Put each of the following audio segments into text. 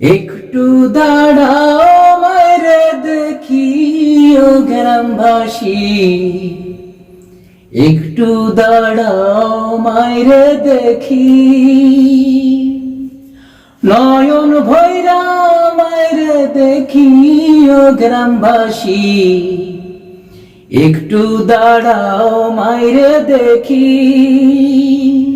একটু দাঁড়াও মায়েরে দেখি ও গ্রামবাসী। একটু দাঁড়াও, মায়েরে দেখি। নয়ন ভৈরা, মায়েরে দেখি ও গ্রামবাসী। একটু দাঁড়াও, মায়েরে দেখি।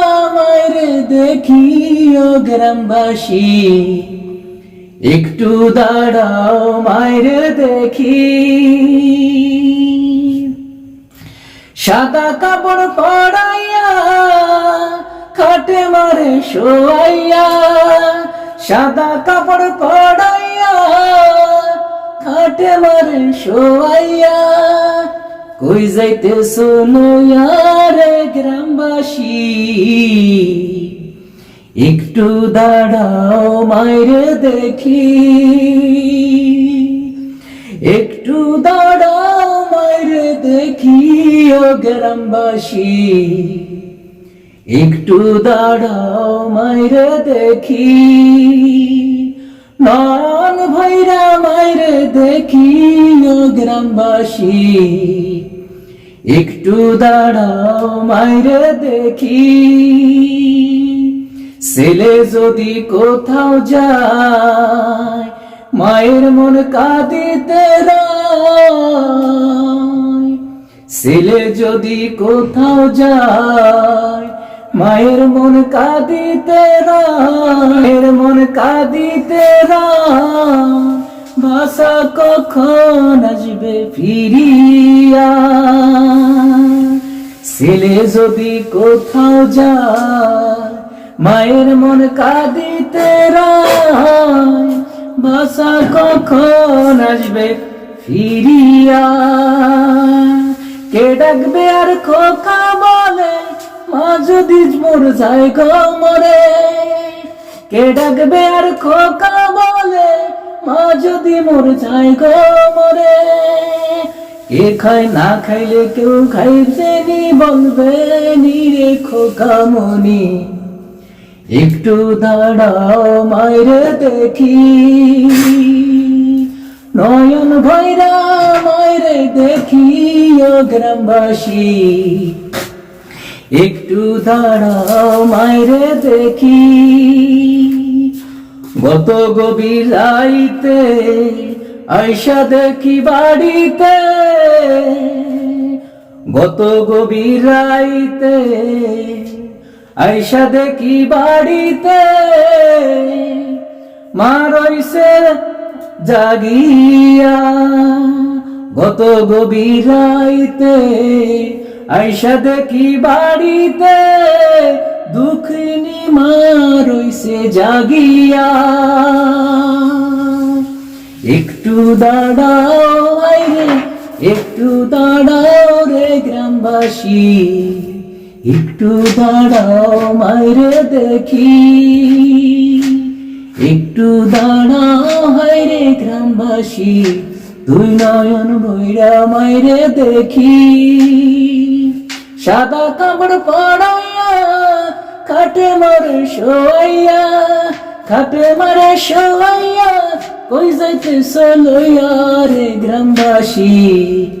দেখি ও গ্রামবাসী, একটু দাঁড়াও মায়েরে দেখি। সাদা কাপড় পড়াইয়া খাটে মারে শোয়াইয়া, সাদা কাপড় পড়াইয়া খাটে মারে শোয়াইয়া, কই যাইতে রে গ্রামবাসী? একটু দাঁড়াও, মায়েরে দেখি। একটু দাঁড়াও, মায়েরে দেখি, ও গ্রামবাসী। একটু দাঁড়াও, মায়েরে দেখি। নন ভৈরা মায়েরে দেখি, ও গ্রামবাসী। একটু দাঁড়াও, মায়েরে দেখি। ছেলে যদি কোথাও যায়, মায়ের মন কাঁদিতে ছেলে যদি কোথাও যায়, মায়ের মন কাঁদিতে রায়ের মন কাঁদিতে ভাষা কখন আসবে ফিরিয়া? ছেলে যদি কোথাও যায় মায়ের মন কাঁদিতে ভাষা কখন আসবে ফিরিয়া? কে ডাকবে আর খোকা বলে, মা যদি মোর যায় গো মরে। কে ডাকবে আর খোকা বলে, মা যদি মোর যায় গো মরে। কে খায় না খাইলে কেউ খাইতে নি, বলবে নি রে খোকা মনি। একটু দাঁড়াও মায়েরে দেখি। নয়ন ভৈরা, মায়েরে দেখি, ও গ্রামবাসী। একটু দাঁড়াও মায়েরে দেখি। গত গভীর রাইতে আয়সা দেখি বাড়িতে। গত গভীর রাইতে আয়সা দেখি বাড়িতে, মা রইছে জাগিয়া। গত গভীর রাইতে আয়সা দেখি বাড়িতে, দুঃখিনী মা রইছে জাগিয়া। একটু দাঁড়াও আইরে, একটু দাঁড়াও রে গ্রামবাসী। একটু দাঁড়াও মায়েরে দেখি। একটু দাঁড়াও, হায়রে গ্রামবাসী। তুই নয়ন ভৈরা মায়েরে দেখি। সাদা কাপড় পড়াইয়া খাটে মারে শোয়াইয়া, খাটে মারে শোয়াইয়া, কই যাইতে লইয়া রে গ্রামবাসী?